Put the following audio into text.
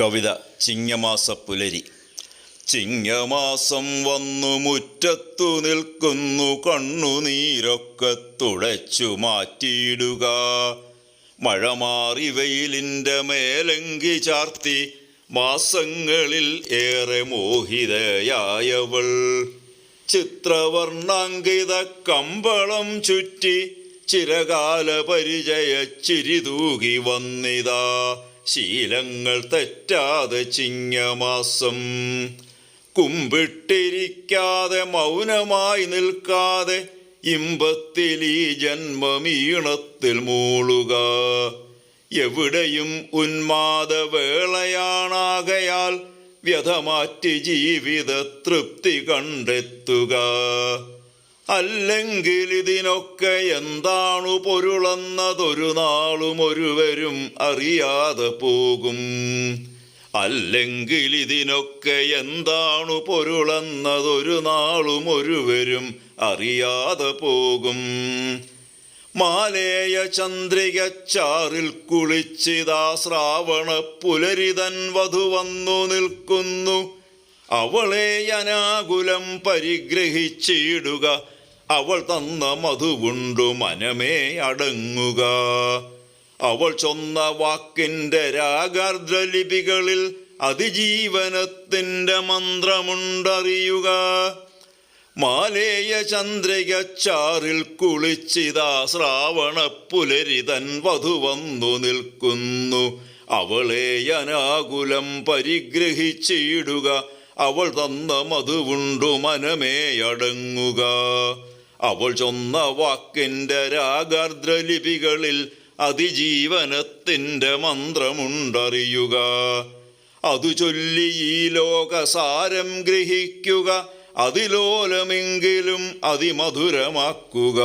കവിത ചിങ്ങമാസ പുലരി ചിങ്ങമാസം വന്നു മുറ്റത്തു നിൽക്കുന്നു കണ്ണുനീരൊക്കെ തുടച്ചു മാറ്റിയിടുക. മഴ മാറി വെയിലിന്റെ മേലങ്കി ചാർത്തി മാസങ്ങളിൽ ഏറെ മോഹിതയായവൾ. ചിത്രവർണാങ്കിത കമ്പളം ചുറ്റി ചിരകാല പരിചയ ചിരിതൂകി വന്നിതാ. ശീലങ്ങൾ തെറ്റാതെ ചിങ്ങമാസം. കുമ്പിട്ടിരിക്കാതെ മൗനമായി നിൽക്കാതെ ഇമ്പത്തിൽ ഈ ജന്മമീണത്തിൽ മൂളുക. എവിടെയും ഉന്മാദ വേളയാണാകയാൽ വ്യഥമാറ്റി ജീവിത തൃപ്തി കണ്ടെത്തുക. അല്ലെങ്കിൽ ഇതിനൊക്കെ എന്താണു പൊരുളെന്നതൊരു നാളും ഒരുവരും അറിയാതെ പോകും. അല്ലെങ്കിൽ ഇതിനൊക്കെ എന്താണു പൊരുളെന്നതൊരു നാളും ഒരുവരും അറിയാതെ പോകും. മാലേയ ചന്ദ്രിക ചാറിൽ കുളിച്ചിതാ ശ്രാവണ പുലരിതൻ വധു വന്നു നിൽക്കുന്നു. അവളെ അനാകുലം പരിഗ്രഹിച്ചിടുക അവൾ തന്ന മധുവുണ്ടു മനമേ അടങ്ങുക. അവൾ ചൊന്ന വാക്കിന്റെ രാഗാർദ്രലിപികളിൽ അതിജീവനത്തിന്റെ മന്ത്രമുണ്ടറിയുക. മാലേയ ചന്ദ്രിക ചാറിൽ കുളിച്ചിതാ ശ്രാവണ പുലരിതൻ വധു വന്നു നിൽക്കുന്നു. അവളെ അനാകുലം പരിഗ്രഹിച്ചിടുക. അവൾ തന്ന മധുവുണ്ടു മനമേ അടങ്ങുക. അവൾ ചൊന്ന വാക്കിന്റെ രാഗാർദ്രലിപികളിൽ അതിജീവനത്തിന്റെ മന്ത്രമുണ്ടറിയുക. അതു ചൊല്ലി ഈ ലോകസാരം ഗ്രഹിക്കുക. അതിലോലമെങ്കിലും അതിമധുരമാക്കുക.